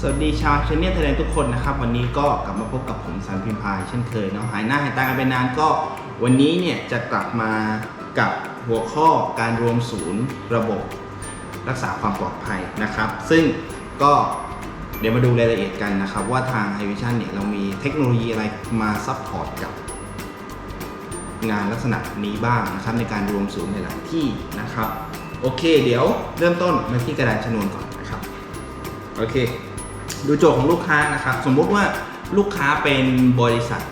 สวัสดีชาวชเนียไทยแลนด์ทุกคนนะครับ วันนี้ก็กลับมาพบกับผมสันพิมพายเช่นเคยเนาะหายหน้าหายตากันไปนานก็วันนี้เนี่ยจะกลับมากับหัวข้อการรวมศูนย์ระบบรักษาความปลอดภัยนะครับ ซึ่งก็เดี๋ยวมาดูรายละเอียดกันนะครับ ว่าทาง h i v i s i o n เนี่ยเรามีเทคโนโลยีอะไรมาซัพพอร์ตกับงานลักษณะนี้บ้างนะครับในการรวมศูนย์ในหลายที่นะครับ โอเค เดี๋ยวเริ่มต้นมาที่กระดานชนวนก่อนนะครับ โอเค ดูโจทย์ของลูกค้านะครับ สมมุติว่าลูกค้าเป็นบริษัท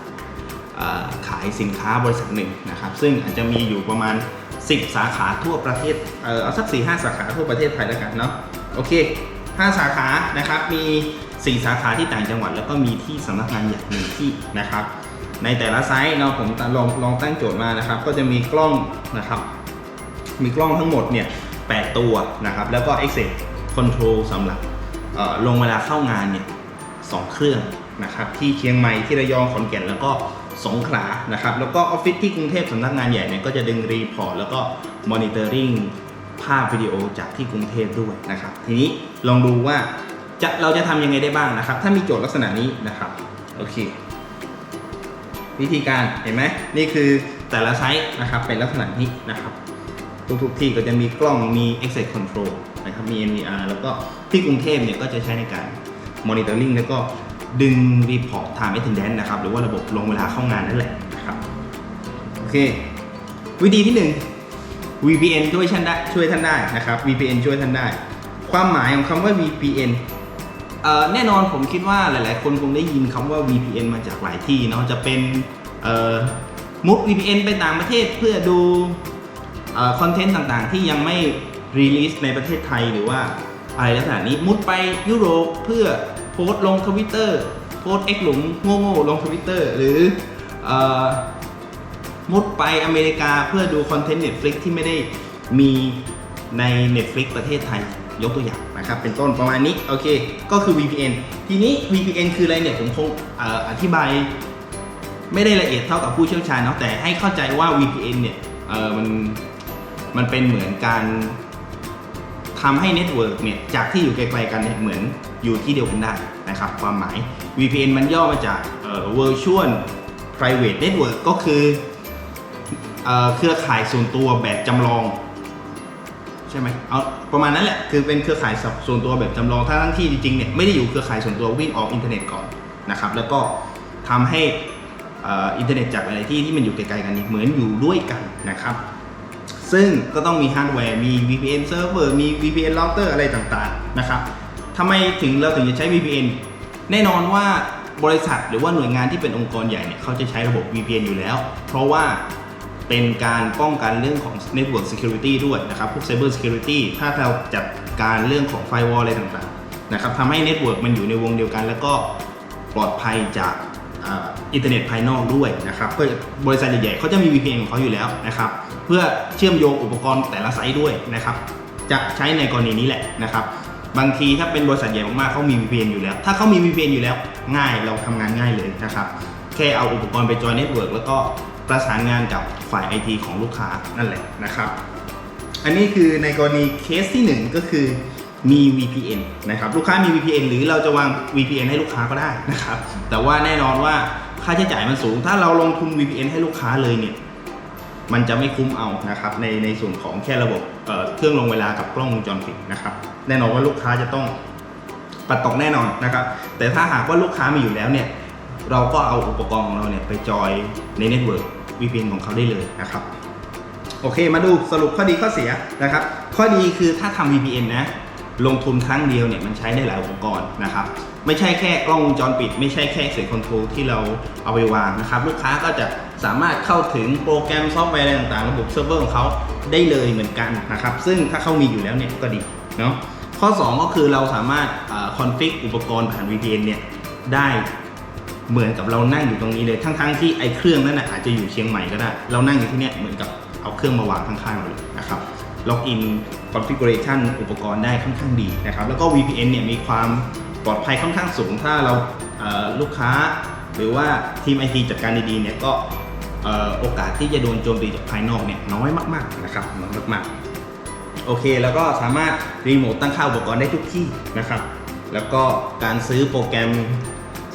ขายสินค้าบริษัทหนึ่งนะครับ ซึ่งอาจจะมีอยู่ประมาณ 10 สาขาทั่วประเทศเอาสัก4 5สาขาทั่วประเทศไทยแล้วกันเนาะโอเค 5 สาขานะครับมี 4 สาขาที่ต่างจังหวัด แล้วก็มีที่สำนักงานใหญ่หนึ่งที่นะครับ ในแต่ละไซต์เนาะผมลองลองตั้งโจทย์มานะครับ ก็จะมีกล้องนะครับ มีกล้องทั้งหมดเนี่ย8ตัวนะครับ แล้วก็ Excel Control สำหรับ ลงเวลาเข้างานเนี่ยสองเครื่องนะครับที่เชียงใหม่ที่ระยองขอนแก่นแล้วก็สงขลานะครับแล้วก็ออฟฟิศที่กรุงเทพสำนักงานใหญ่เนี่ยก็จะดึงรีพอร์ตแล้วก็มอนิเตอร์ริงภาพวิดีโอจากที่กรุงเทพด้วยนะครับ ทีนี้ลองดูว่าจะเราจะทำยังไงได้บ้างนะครับ ถ้ามีโจทย์ลักษณะนี้นะครับโอเค วิธีการเห็นไหมนี่คือแต่ละไซต์นะครับเป็นลักษณะนี้นะครับ ทุกๆที่ก็จะมีกล้องมี Access Control นะครับมี NVR แล้วก็ที่กรุงเทพเนี่ยก็จะใช้ในการ Monitoring แล้วก็ดึง Report Time Attendance นะครับ หรือว่าระบบลงเวลาเข้างานนั่นแหละนะครับโอเค วิธีที่ 1 VPN ช่วยท่านได้ช่วยท่านได้นะครับ VPN ช่วยท่านได้ ความหมายของคำว่า VPN แน่นอนผมคิดว่าหลาย ๆ คนคงได้ยินคำว่า VPN มาจากหลายที่เนาะจะเป็นมุด VPN ไปต่างประเทศเพื่อดู คอนเทนต์ต่างๆ ที่ยังไม่รีลิสในประเทศไทยหรือว่าอะไรลักษณะนี้มุดไปยุโรปเพื่อโพสต์ลงทวิตเตอร์โพสต์เอ็กหลุมโง่ๆลงทวิตเตอร์หรืออมุดไปอเมริกาเพื่อดูคอนเทนต์ Netflix ที่ไม่ได้มีใน Netflix ประเทศไทยยกตัวอย่างนะครับ เป็นต้นประมาณนี้ โอเค ก็คือ VPN ทีนี้ VPN คืออะไรเนี่ย ผมคงออธิบาย ไม่ได้ละเอียดเท่ากับผู้เชี่ยวชาญเนาะแต่ให้เข้าใจว่า VPN เนี่ยมัน มันเป็นเหมือนการทำให้เน็ตเวิร์กเนี่ยจากที่อยู่ไกลๆกันเนี่ยเหมือนอยู่ที่เดียวกันได้นะครับความหมาย VPN มันย่อมาจากเอ่อ Virtual Private Network ก็คือเอ่อเครือข่ายส่วนตัวแบบจำลองใช่ไหมเอาประมาณนั้นแหละคือเป็นเครือข่ายส่วนตัวแบบจำลองทั้งที่จริงๆเนี่ยไม่ได้อยู่เครือข่ายส่วนตัววิ่งออกอินเทอร์เน็ตก่อนนะครับแล้วก็ทำให้อินเทอร์เน็ตจากหลายที่ที่มันอยู่ไกลๆกันเนี่ยเหมือนอยู่ด้วยกันนะครับ ซึ่งก็ต้องมีฮาร์ดแวร์มี VPN server มี VPN router อะไรต่างๆนะครับทำไมถึงเราถึงจะใช้ VPN แน่นอนว่าบริษัทหรือว่าหน่วยงานที่เป็นองค์กรใหญ่เนี่ยเขาจะใช้ระบบ VPN อยู่แล้ว เพราะว่าเป็นการป้องกันเรื่องของ Network Security ด้วยนะครับ พวก Cyber Security ถ้าเราจัดการเรื่องของ Firewall อะไรต่างๆนะครับทำให้ Network มันอยู่ในวงเดียวกัน แล้วก็ปลอดภัยจากอ,อินเทอร์เน็ตภายนอกด้วยนะครับเพื่อบริษัทใหญ่ๆเขาจะมี VPN ของเขาอยู่แล้วนะครับ เพื่อเชื่อมโยงอุปกรณ์แต่ละไซต์ด้วยนะครับจะใช้ในกรณีนี้แหละนะครับบางทีถ้าเป็นบริษัทใหญ่มากๆเขามี VPN อยู่แล้ว ถ้าเขามี VPN อยู่แล้วง่ายเราทำงานง่ายเลยนะครับแค่เอาอุปกรณ์ไปจอยเน็ตเวิร์กแล้วก็ประสานงานกับฝ่าย IT ของลูกค้านั่นแหละนะครับ อันนี้คือในกรณีเคสที่ 1 ก็คือมี VPN นะครับลูกค้ามี VPN หรือเราจะวาง VPN ให้ลูกค้าก็ได้นะครับแต่ว่าแน่นอนว่าค่าใช้จ่ายมันสูง ถ้าเราลงทุน VPN ให้ลูกค้าเลยเนี่ย มันจะไม่คุ้มเอานะครับในในส่วนของแค่ระบบเเครื่องลงเวลากับกล้องวงจรปิดนะครับแน่นอนว่าลูกค้าจะต้องปัดตกแน่นอนนะครับแต่ถ้าหากว่าลูกค้ามีอยู่แล้วเนี่ยเราก็เอาอุปกรณ์ของเราเนี่ยไปจอยในเน็ตเวิร์ก VPN ของเขาได้เลยนะครับโอเคมาดูสรุปข้อดีข้อเสียนะครับข้อดีคือถ้าทำ VPN นะลงทุนครั้งเดียวเนี่ยมันใช้ได้หลายอุปกรณ์นะครับไม่ใช่แค่กล้องวงจรปิด ไม่ใช่แค่เสียคอนโทรลที่เราเอาไปวางนะครับลูกค้าก็จะ สามารถเข้าถึงโปรแกรมซอฟต์แวร์อะไรต่างๆ ระบบเซิร์ฟเวอร์ของเขาได้เลยเหมือนกันนะครับ ซึ่งถ้าเขามีอยู่แล้วเนี่ยก็ดีเนาะข้อ 2 ก็คือเราสามารถคอนฟิกอุปกรณ์ผ่าน VPN เนี่ยได้เหมือนกับเรานั่งอยู่ตรงนี้เลย ทั้งๆที่ไอ้เครื่องนั้นนะอาจจะอยู่เชียงใหม่ก็ได้ เรานั่งอยู่ที่เนี่ยเหมือนกับเอาเครื่องมาวางข้างๆเราเลยนะครับล็อกอินคอนฟิกเรชันอุปกรณ์ได้ค่อนข้างดีนะครับแล้วก็ VPN เนี่ยมีความปลอดภัยค่อนข้างสูง ถ้าเราลูกค้า หรือว่าทีมไอทีจัดการดีๆเนี่ยก็ โอกาสที่จะโดนโจมตีจากภายนอกเนี่ยน้อยมากๆนะครับน้อยมากๆ โอเค แล้วก็สามารถรีโมทตั้งค่าอุปกรณ์ได้ทุกที่นะครับ แล้วก็การซื้อโปรแกรม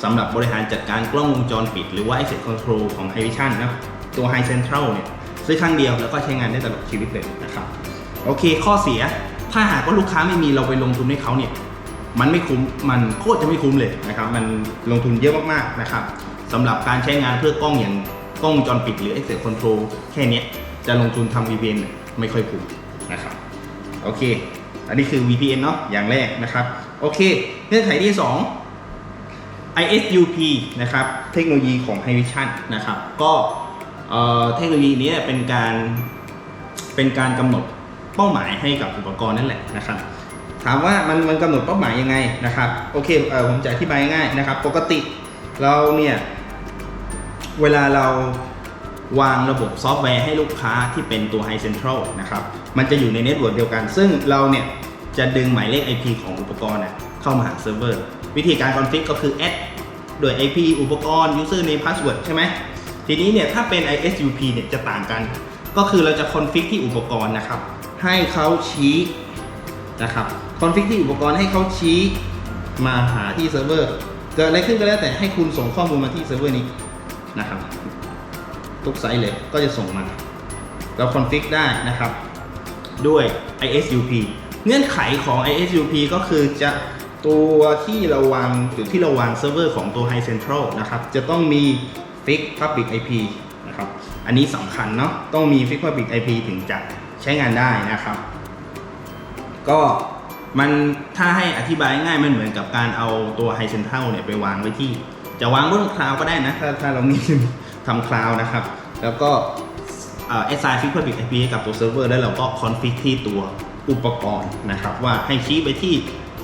สำหรับบริหารจัดการกล้องวงจรปิด หรือว่า Asset Control ของ h i v i s i o n นะตัว High Central เนี่ยซื้อครั้งเดียวแล้วก็ใช้งานได้ตลอดชีวิตเลยนะครับ โอเค ข้อเสียถ้าหากว่าลูกค้าไม่มีเราไปลงทุนให้เขาเนี่ยมันไม่คุ้มมันโคตรจะไม่คุ้มเลยนะครับ มันลงทุนเยอะมากๆนะครับสำหรับการใช้งานเพื่อกล้องอย่าง กล้องวงจรปิดหรือ Access Control แค่เนี้ยจะลงทุนทำ VPN เนี่ยไม่ค่อยคุ้มนะครับโอเค อันนี้คือ VPN เนาะอย่างแรกนะครับ โอเค เงื่อนไขที่ 2 ISUP นะครับ เทคโนโลยีของ h i v i s i o n นะครับ ก็เอ่อเทคโนโลยีนี้เป็นการเป็นการกำหนดเป้าหมายให้กับอุปกรณ์นั่นแหละนะครับ ถามว่ามันมันกำหนดเป้าหมายยังไงนะครับ โอเคเออผมจะอธิบายง่ายนะครับ ปกติเราเนี่ย เวลาเราวางระบบซอฟต์แวร์ให้ลูกค้าที่เป็นตัว High Central นะครับ มันจะอยู่ในเน็ตเวิร์กเดียวกัน ซึ่งเราเนี่ยจะดึงหมายเลข IP ของอุปกรณ์เข้ามาหาเซิร์ฟเวอร์ วิธีการคอนฟิกก็คือ add ด้วย IP อุปกรณ์ user name password ใช่ไหม ทีนี้เนี่ยถ้าเป็น ISUP เนี่ยจะต่างกัน ก็คือเราจะคอนฟิกที่อุปกรณ์นะครับ ให้เขาชี้นะครับ คอนฟิกที่อุปกรณ์ให้เขาชี้มาหาที่เซิร์ฟเวอร์ เกิดอะไรขึ้นก็แล้วแต่ให้คุณส่งข้อมูลมาที่เซิร์ฟเวอร์นี้ นะครับ ทุกไซต์เลยก็จะส่งมา เราคอนฟิกได้นะครับ ด้วย ISUP เงื่อนไขของ ISUP ก็คือจะตัวที่เราวางจุดที่เราวางเซิร์ฟเวอร์ของตัว High Central นะครับ จะต้องมี Fix Public IP นะครับ อันนี้สำคัญเนาะต้องมี Fix Public IP ถึงจะใช้งานได้นะครับ ก็มันถ้าให้อธิบายง่ายมันเหมือนกับการเอาตัว High Central เนี่ยไปวางไว้ที่ จะวางบนคลาวก็ได้นะ ถ้าถ้าเรามีทำคลาวนะครับ แล้วก็เอ่อ SI Fix Public IP ให้กับตัวเซิร์ฟเวอร์แล้วเราก็คอนฟิกที่ตัวอุปกรณ์นะครับ ว่าให้ชี้ไปที่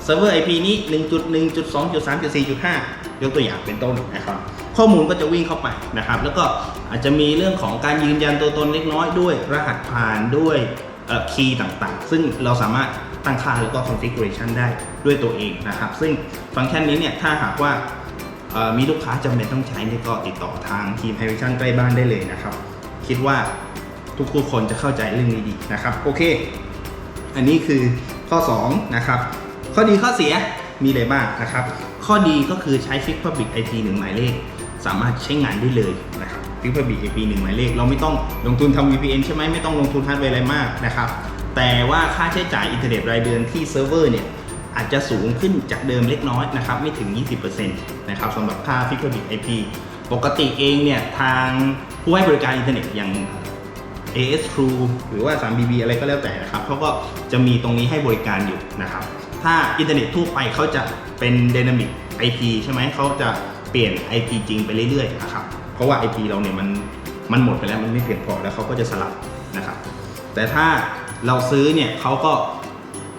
เซิร์ฟเวอร์ IP นี้ 1.1.2.3.4.5 ยกตัวอย่างเป็นต้นนะครับ ข้อมูลก็จะวิ่งเข้าไปนะครับ แล้วก็อาจจะมีเรื่องของการยืนยันตัวตนเล็กน้อยด้วย รหัสผ่านด้วยคีย์ต่างๆ ซึ่งเราสามารถตั้งค่าแล้วก็ configuration ได้ด้วยตัวเองนะครับ ซึ่งฟังก์ชันนี้เนี่ยถ้าหากว่า มีลูกค้าจำเป็นต้องใช้นี่ก็ติดต่อทางทีม h i v i s i o n ใกล้บ้านได้เลยนะครับ คิดว่าทุกๆคนจะเข้าใจเรื่องนี้ดีนะครับ โอเค อันนี้คือข้อ 2 นะครับ ข้อดีข้อเสียมีอะไรบ้างนะครับ ข้อดีก็คือใช้ Fix Public IP 1หนึ่งหมายเลข สามารถใช้งานได้เลยนะครับ Fix Public IP 1หมายเลข เราไม่ต้องลงทุนทำ VPN ใช่ไหมไม่ต้องลงทุนฮาร์ดแวร์อะไรมากนะครับแต่ว่าค่าใช้จ่ายอินเทอร์เน็ตรายเดือนที่เซิร์ฟเวอร์เนี่ย อาจจะสูงขึ้นจากเดิมเล็กน้อยนะครับไม่ถึง 20%นะครับสำหรับค่า Fix Public IP ปกติเองเนี่ยทางผู้ให้บริการอินเทอร์เน็ตอย่าง AS True หรือว่า 3BB อะไรก็แล้วแต่นะครับเขาก็จะมีตรงนี้ให้บริการอยู่นะครับ ถ้าอินเทอร์เน็ตทั่วไปเขาจะเป็น Dynamic IP ใช่ไหมเขาจะเปลี่ยน IP จริงไปเรื่อยๆนะครับเพราะว่า IP เราเนี่ยมันมันหมดไปแล้วมันไม่เพียงพอแล้วเขาก็จะสลับนะครับ แต่ถ้าเราซื้อเนี่ยเขาก็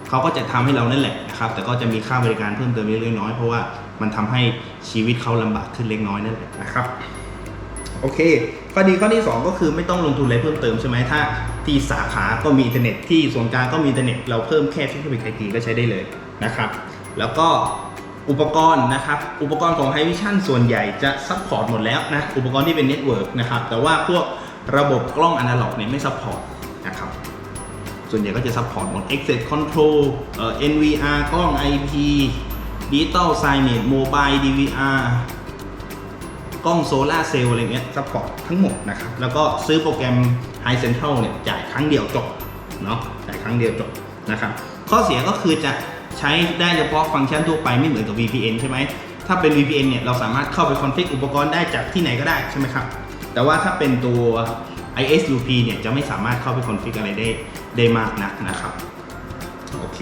เขาก็จะทำให้เรานั่นแหละ นะครับแต่ก็จะมีค่าบริการเพิ่มเติมเล็กน้อยเพราะว่ามันทำให้ชีวิตเขาลำบากขึ้นเล็กน้อยนั่นแหละนะครับโอเคข้อดีข้อที่ 2 ก็คือไม่ต้องลงทุนอะไรเพิ่มเติมใช่ไหมถ้าที่สาขาก็มีอินเทอร์เน็ตที่ส่วนกลางก็มีอินเทอร์เน็ตเราเพิ่มแค่ฟิกเกอร์บิกไอพีก็ใช้ได้เลยนะครับแล้วก็อุปกรณ์นะครับอุปกรณ์ของ High Vision ส่วนใหญ่จะซัพพอร์ตหมดแล้วนะอุปกรณ์ที่เป็นเน็ตเวิร์กนะครับแต่ว่าพวกระบบกล้องอนาล็อกเนี่ยไม่ซัพพอร์ต ส่วนใหญ่ก็จะซัพพอร์ตหมด Access Control เอ่อ NVR กล้อง IP Digital Signage Mobile DVR กล้องโซลาเซลล์อะไรเงี้ยซัพพอร์ตทั้งหมดนะครับ แล้วก็ซื้อโปรแกรม High Central เนี่ยจ่ายครั้งเดียวจบเนาะจ่ายครั้งเดียวจบนะครับ ข้อเสียก็คือจะใช้ได้เฉพาะฟังก์ชันทั่วไปไม่เหมือนกับ VPN ใช่ไหมถ้าเป็น VPN เนี่ยเราสามารถเข้าไปคอนฟิกอุปกรณ์ได้จากที่ไหนก็ได้ใช่ไหมครับ แต่ว่าถ้าเป็นตัว ISUP เนี่ยจะไม่สามารถเข้าไปคอนฟิกอะไรได้ ได้มากนักนะครับ โอเค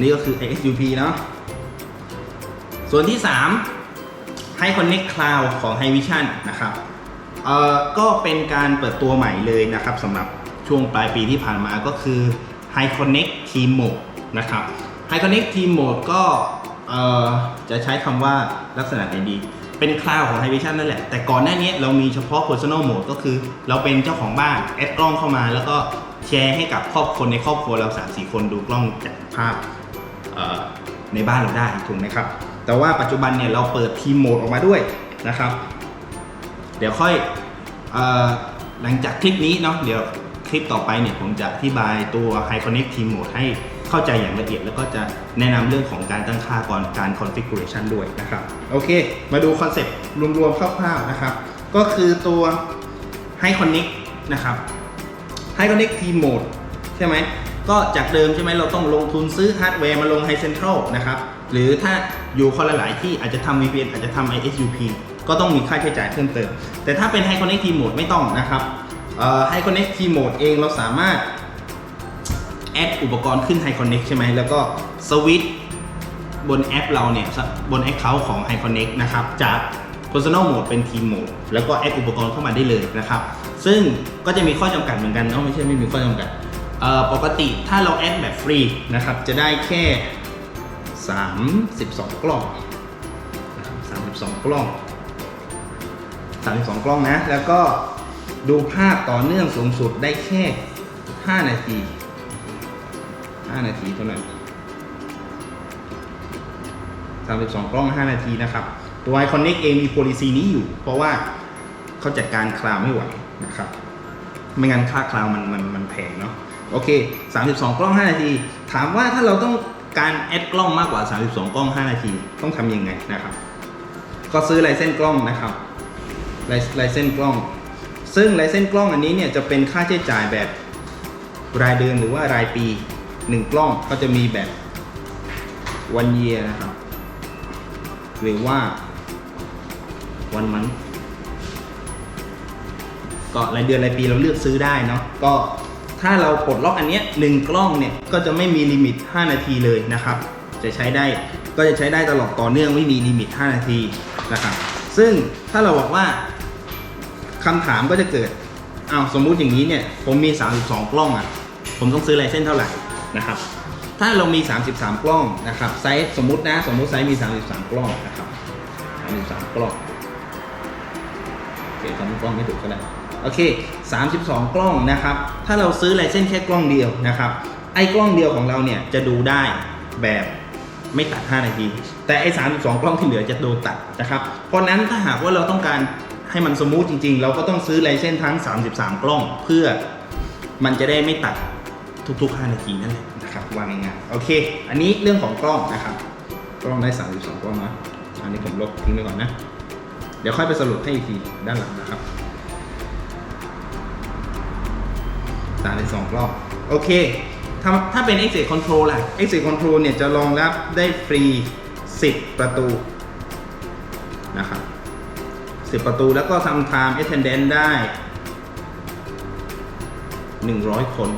นี่ก็คือ ISUP เนาะส่วนที่3 High Connect Cloud ของ High Vision นะครับเอ่อก็เป็นการเปิดตัวใหม่เลยนะครับสำหรับช่วงปลายปีที่ผ่านมาก็คือ High Connect Team Mode นะครับ High Connect Team Mode ก็เอ่อจะใช้คำว่าลักษณะไหนดี เป็นคลาวของ High Vision นั่นแหละ แต่ก่อนหน้านี้เรามีเฉพาะ Personal Mode ก็คือ เราเป็นเจ้าของบ้านแอดกล้องเข้ามาแล้วก็แชร์ให้กับครอบครัวในครอบครัวเรา3-4คนดูกล้องจากภาพในบ้านเราได้ถูกไหมครับ แต่ว่าปัจจุบันเนี่ยเราเปิดทีมโหมดออกมาด้วยนะครับ เดี๋ยวค่อยอหลังจากคลิปนี้เนาะเดี๋ยวคลิปต่อไปเนี่ยผมจะอธิบายตัว High Connect Team Mode ให้ เข้าใจอย่างละเอียดแล้วก็จะแนะนำเรื่องของการตั้งค่าก่อนการ configuration ด้วยนะครับ โอเค มาดูคอนเซ็ปต์รวมๆคร่าวๆนะครับ ก็คือตัว High Connect นะครับ High Connect Team Mode ใช่ไหมก็จากเดิมใช่ไหมเราต้องลงทุนซื้อฮาร์ดแวร์มาลง High Central นะครับ หรือถ้าอยู่คนละหลายที่อาจจะทำ VPN อาจจะทำ ISUP ก็ต้องมีค่าใช้จ่ายเพิ่มเติม แต่ถ้าเป็น High Connect Team Mode ไม่ต้องนะครับเอ่อ High Connect Team Mode เองเราสามารถ แอดอุปกรณ์ขึ้น High Connect ใช่ไหมแล้วก็สวิตบนแอปเราเนี่ย บน Account ของ HiConnect นะครับ จาก Personal Mode เป็น Team Mode แล้วก็แอดอุปกรณ์เข้ามาได้เลยนะครับ ซึ่งก็จะมีข้อจำกัดเหมือนกันเนาะไม่ใช่ไม่มีข้อจำกัด ปกติถ้าเราแอดแบบฟรีนะครับ จะได้แค่ 32 กล้องนะครับ32 กล้อง 32 กล้องนะ แล้วก็ดูภาพต่อเนื่องสูงสุดได้แค่ 5 นาที 5 นาทีเท่านั้น 32 กล้อง 5 นาทีนะครับ ตัว iConnect เองมี policy นี้อยู่ เพราะว่าเขาจัดการคลาวไม่ไหวนะครับ ไม่งั้นค่าคลาวมันมันมันแพงเนาะโอเค 32 กล้อง 5 นาที ถามว่าถ้าเราต้องการแอดกล้องมากกว่า 32 กล้อง 5 นาที ต้องทำยังไงนะครับ ก็ซื้อไลเซนส์กล้องนะครับไลไลเซนส์กล้อง ซึ่งไลเซนส์กล้องอันนี้เนี่ยจะเป็นค่าใช้จ่ายแบบรายเดือนหรือว่ารายปี 1กล้องก็จะมีแบบ one year นะครับ หรือว่า one month ก็รายเดือนรายปีเราเลือกซื้อได้เนาะก็ถ้าเราปลดล็อกอันเนี้ยหนึ่งกล้องเนี่ยก็จะไม่มีลิมิต 5 นาทีเลยนะครับ จะใช้ได้ก็จะใช้ได้ตลอดต่อเนื่องไม่มีลิมิต 5 นาทีนะครับซึ่งถ้าเราบอกว่าคำถามก็จะเกิดอ้าวสมมุติอย่างนี้เนี่ยผมมี 32 กล้องอะ ผมต้องซื้อไลเซนเท่าไหร่ นะครับ ถ้าเรามี 33 กล้องนะครับไซส์สมมุตินะสมมุติไซส์มี 33 กล้องนะครับ33กล้องโอเคทำกล้องไม่ถูกก็ได้โอเค 32 กล้องนะครับ ถ้าเราซื้อไลเซนส์แค่กล้องเดียวนะครับ ไอ้กล้องเดียวของเราเนี่ยจะดูได้แบบไม่ตัด 5 นาที แต่ไอ้ 32 กล้องที่เหลือจะโดนตัดนะครับ เพราะนั้นถ้าหากว่าเราต้องการให้มันสมูทจริง ๆ เราก็ต้องซื้อไลเซนส์ทั้ง 33 กล้อง เพื่อมันจะได้ไม่ตัด ทุกๆ 5 นาทีนั่นแหละนะครับวาง่ายๆโอเค อันนี้เรื่องของกล้องนะครับ กล้องได้ 32 กล้องนะอันนี้ผมลบทิ้งไปก่อนนะ เดี๋ยวค่อยไปสรุปให้อีกทีด้านหลังนะครับตามในสองรอบโอเคถ้าถ้าเป็น Exit Control ล่ะ Exit Control เนี่ยจะรองรับได้ฟรี 10 ประตูนะครับ10 ประตูแล้วก็ทำ Time Attendance ได้ 100 คน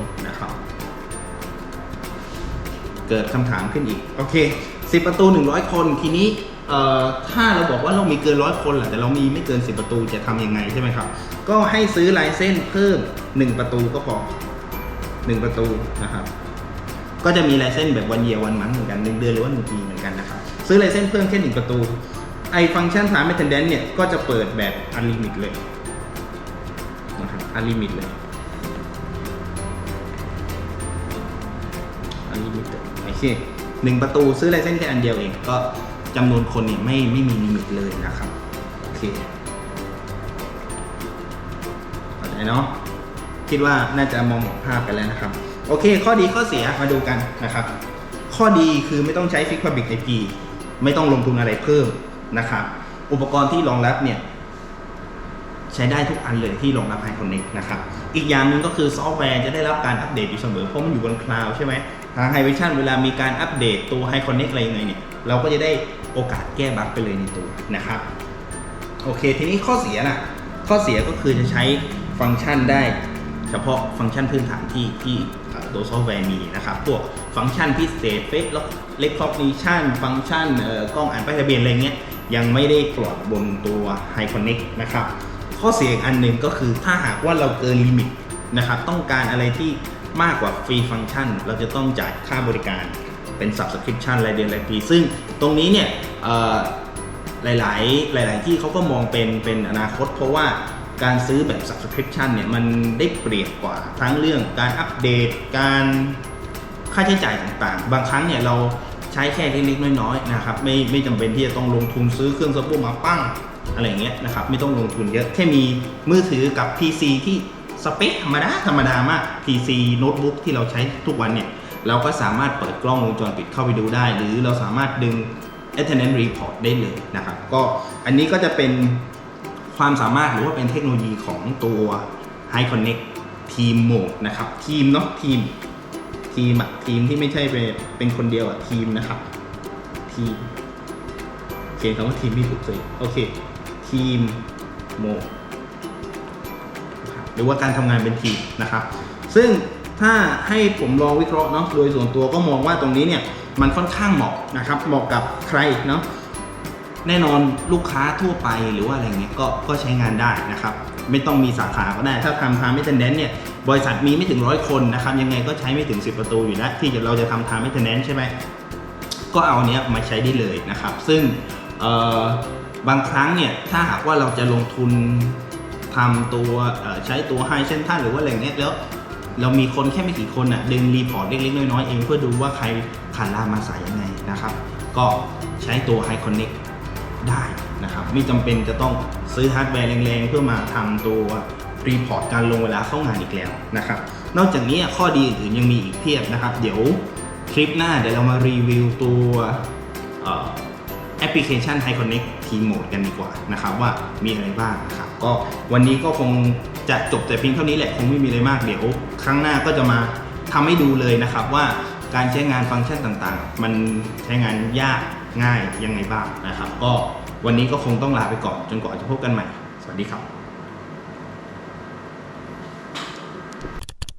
เกิดคำถามขึ้นอีก โอเค10ประตู 100 คนทีนี้ถ้าเราบอกว่าเรามีเกินร้อยคนแหละแต่เรามีไม่เกิน 10 ประตูจะทำยังไงใช่ไหมครับ ก็ให้ซื้อลายเส้นเพิ่ม 1 ประตูก็พอ 1 ประตูนะครับก็จะมีลายเส้นแบบวันเยียวันมันเหมือนกันหนึ่งเดือนหรือว่าหนึ่งปีเหมือนกันนะครับซื้อลายเส้นเพิ่มแค่หนึ่งประตูไอฟังก์ชัน time attendance เนี่ยก็จะเปิดแบบ unlimit เลยนะครับ unlimit เลย หนึ่งประตูซื้อลายเส้นแค่อันเดียวเอง ก็จำนวนคนเนี่ยไม่ไม่มีลิมิตเลยนะครับ โอเคเข้าใจเนาะคิดว่าน่าจะมองเห็นภาพกันแล้วนะครับ โอเค ข้อดีข้อเสียมาดูกันนะครับ ข้อดีคือไม่ต้องใช้ Fix Public IP ไม่ต้องลงทุนอะไรเพิ่มนะครับ อุปกรณ์ที่รองรับเนี่ยใช้ได้ทุกอันเลยที่รองรับ High Connect นะครับ อีกอย่างหนึ่งก็คือซอฟต์แวร์จะได้รับการอัปเดตอยู่เสมอ เพราะมันอยู่บนคลาวด์ใช่ไหม ทาง High Vision เวลามีการอัปเดตตัว High Connect อะไรยังไงเนี่ย เราก็จะได้โอกาสแก้บั๊กไปเลยในตัวนะครับ โอเค ทีนี้ข้อเสียนะข้อเสียก็คือจะใช้ฟังก์ชันได้ เฉพาะฟังก์ชันพื้นฐานที่ที่ตัวซอฟต์แวร์มีนะครับ พวกฟังก์ชันพิเศษเฟซเล็กคอ g นิชันฟังก์ชันเอ่อกล้องอ่านป้ายทะเบียนอะไรเงี้ยยังไม่ได้ปลดบนตัว High Connect นะครับข้อเสียอีกอันหนึ่งก็คือถ้าหากว่าเราเกินลิมิตนะครับ ต้องการอะไรที่ มากกว่าฟรีฟังก์ชันเราจะต้องจ่ายค่าบริการเป็น Subscription รายเดือนรายปี ซึ่งตรงนี้เนี่ยหลาย ๆ หลาย ๆ ที่เขาก็มองเป็นเป็นอนาคต เพราะว่าการซื้อแบบ subscription เนี่ยมันได้เปรียบกว่าทั้งเรื่องการอัปเดตการค่าใช้จ่ายต่างๆ บางครั้งเนี่ยเราใช้แค่เล็กๆน้อย ๆ นะครับ ไม่ไม่จำเป็นที่จะต้องลงทุนซื้อเครื่องซัพพอร์ตมาปั้งอะไรเงี้ยนะครับ ไม่ต้องลงทุนเยอะ แค่มีมือถือกับ PC ที่ สเปคธรรมดาธรรมดามาก PC โน้ตบุ๊กที่เราใช้ทุกวันเนี่ย เราก็สามารถเปิดกล้องวงจรปิดเข้าไปดูได้ หรือเราสามารถดึง attendance report ได้เลยนะครับ ก็อันนี้ก็จะเป็นความสามารถหรือว่าเป็นเทคโนโลยีของตัว High Connect Team Mode นะครับ ทีมเนาะทีมทีมอะทีมที่ไม่ใช่เป็นเป็นคนเดียวอะทีมนะครับ ทีมเขียนคำว่าทีมไม่ถูกเลยโอเค ทีมโม หรือว่าการทำงานเป็นทีมนะครับ ซึ่งถ้าให้ผมลองวิเคราะห์เนาะโดยส่วนตัวก็มองว่าตรงนี้เนี่ยมันค่อนข้างเหมาะนะครับเหมาะกับใครเนาะแน่นอนลูกค้าทั่วไปหรือว่าอะไรเงี้ยก็ก็ใช้งานได้นะครับ ไม่ต้องมีสาขาก็ได้ ถ้าทำทางไม่เทนแนนเนี่ยบริษัทมีไม่ถึงร้อยคนนะครับ ยังไงก็ใช้ไม่ถึง 10 ประตูอยู่แล้วที่เราจะทำทางไม่เทนแนนใช่ไหมก็เอาเนี้ยมาใช้ได้เลยนะครับ ซึ่งบางครั้งเนี่ยถ้าหากว่าเราจะลงทุน ทำตัวใช้ตัวไฮเช่นท่านหรือว่าอะไรเงี้ยแล้วเรามีคนแค่ไม่กี่คนอะดึงรีพอร์ตเล็กๆน้อยๆเองเพื่อดูว่าใครขาดลามาสายยังไงนะครับ ก็ใช้ตัว High Connect ได้นะครับไม่จำเป็นจะต้องซื้อฮาร์ดแวร์แรงๆ เพื่อมาทำตัวรีพอร์ตการลงเวลาเข้างานอีกแล้วนะครับ นอกจากนี้ข้อดีอื่นๆยังมีอีกเพียบนะครับ เดี๋ยวคลิปหน้าเดี๋ยวเรามารีวิวตัวแอปพลิเคชัน High Connect Team Mode กันดีกว่านะครับว่ามีอะไรบ้างนะครับ ก็วันนี้ก็คงจะจบแต่เพียงเท่านี้แหละคงไม่มีอะไรมากเดี๋ยว ครั้งหน้าก็จะมาทำให้ดูเลยนะครับว่าการใช้งานฟังก์ชันต่างๆ มันใช้งานยากง่ายยังไงบ้างนะครับ ก็วันนี้ก็คงต้องลาไปก่อนจนกว่าจะพบกันใหม่ สวัสดีครับ